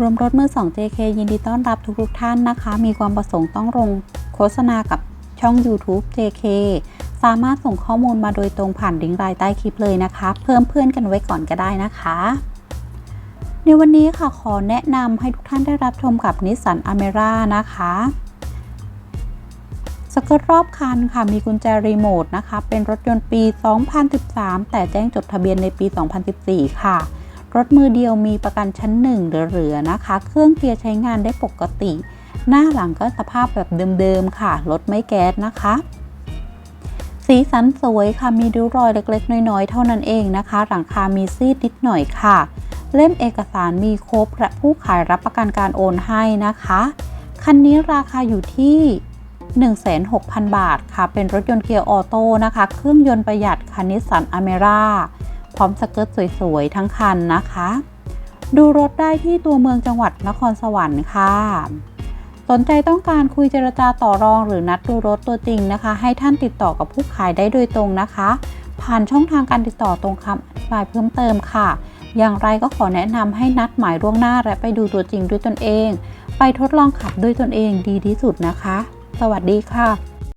รวมรถมือ 2 JK ยินดีต้อนรับทุกๆท่านนะคะ มีความประสงค์ต้องลงโฆษณากับช่อง YouTube JK สามารถส่งข้อมูลมาโดยตรงผ่านลิงก์รายใต้คลิปเลยนะคะ เพิ่มเพื่อนกันไว้ก่อนก็ได้นะคะ ในวันนี้ค่ะขอแนะนำให้ทุกท่านได้รับชมกับนิสสันอเมร่านะคะสเกิร์ตรอบคันค่ะมีกุญแจรีโมทนะคะ เป็นรถยนต์ปี 2013 แต่แจ้งจดทะเบียนในปี 2014 ค่ะ รถมือเดียวมีประกันชั้นหนึ่งเหลือๆนะคะ เครื่องเกียร์ใช้งานได้ปกติ หน้าหลังก็สภาพแบบเดิมๆค่ะ รถไม่แก๊สนะคะ สีสันสวยค่ะ มีริ้วรอยเล็กๆ น้อยๆ เท่านั้นเองนะคะ หลังคามีซีดนิดหน่อยค่ะ เล่มเอกสารมีครบและผู้ขายรับประกันการโอนให้นะคะ คันนี้ราคาอยู่ที่16,000 บาทค่ะ เป็นรถยนต์เกียร์ออโต้นะคะ เครื่องยนต์ประหยัดคันนิสสันอเมร่า พร้อมสเกิร์ตสวยๆ ทั้งคันนะคะ ดูรถได้ที่ตัวเมืองจังหวัดนครสวรรค์ค่ะ สนใจต้องการคุยเจรจาต่อรองหรือนัดดูรถตัวจริงนะคะ ให้ท่านติดต่อกับผู้ขายได้โดยตรงนะคะ ผ่านช่องทางการติดต่อตรงคำอธิบายเพิ่มเติมค่ะ อย่างไรก็ขอแนะนำให้นัดหมายล่วงหน้าและไปดูตัวจริงด้วยตนเอง ไปทดลองขับด้วยตนเองดีที่สุดนะคะ สวัสดีค่ะ